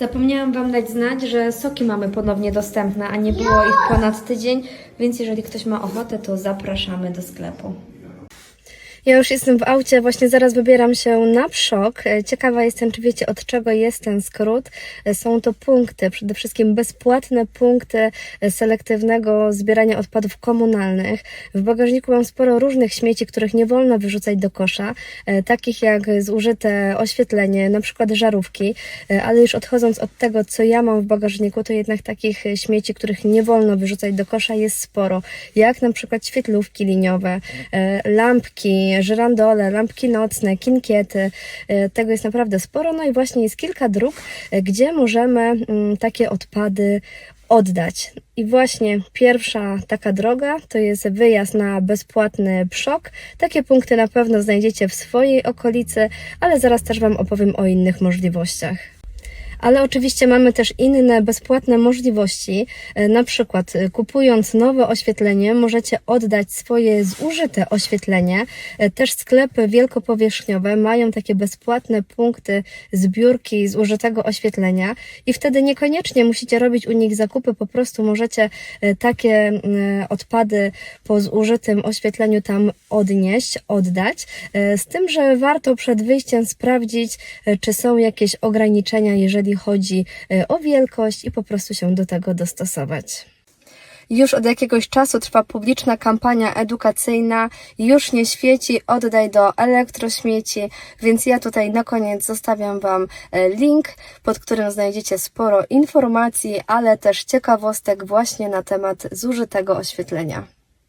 Zapomniałam Wam dać znać, że soki mamy ponownie dostępne, a nie było ich ponad tydzień, więc jeżeli ktoś ma ochotę, to zapraszamy do sklepu. Ja już jestem w aucie, właśnie zaraz wybieram się na przok. E, Ciekawa jestem, czy wiecie od czego jest ten skrót. E, Są to punkty, przede wszystkim bezpłatne punkty e, selektywnego zbierania odpadów komunalnych. W bagażniku mam sporo różnych śmieci, których nie wolno wyrzucać do kosza, takich jak zużyte oświetlenie, na przykład żarówki, ale już odchodząc od tego, co ja mam w bagażniku, to jednak takich śmieci, których nie wolno wyrzucać do kosza jest sporo, jak na przykład świetlówki liniowe, e, żyrandole, lampki nocne, kinkiety. E, Tego jest naprawdę sporo. No i właśnie jest kilka dróg, e, gdzie możemy mm, takie odpady oddać. I właśnie pierwsza taka droga to jest wyjazd na bezpłatny przok. Takie punkty na pewno znajdziecie w swojej okolicy, ale zaraz też Wam opowiem o innych możliwościach. Ale oczywiście mamy też inne bezpłatne możliwości. E, Na przykład e, kupując nowe oświetlenie, możecie oddać swoje zużyte oświetlenie. E, Też sklepy wielkopowierzchniowe mają takie bezpłatne punkty zbiórki zużytego oświetlenia i wtedy niekoniecznie musicie robić u nich zakupy, po prostu możecie takie odpady po zużytym oświetleniu tam odnieść, oddać. Z tym, że warto przed wyjściem sprawdzić, czy są jakieś ograniczenia, jeżeli chodzi e, o wielkość i po prostu się do tego dostosować. Już od jakiegoś czasu trwa publiczna kampania edukacyjna Już nie świeci, oddaj do elektrośmieci, więc ja tutaj na koniec zostawiam Wam e, link, pod którym znajdziecie sporo informacji, ale też ciekawostek właśnie na temat zużytego oświetlenia.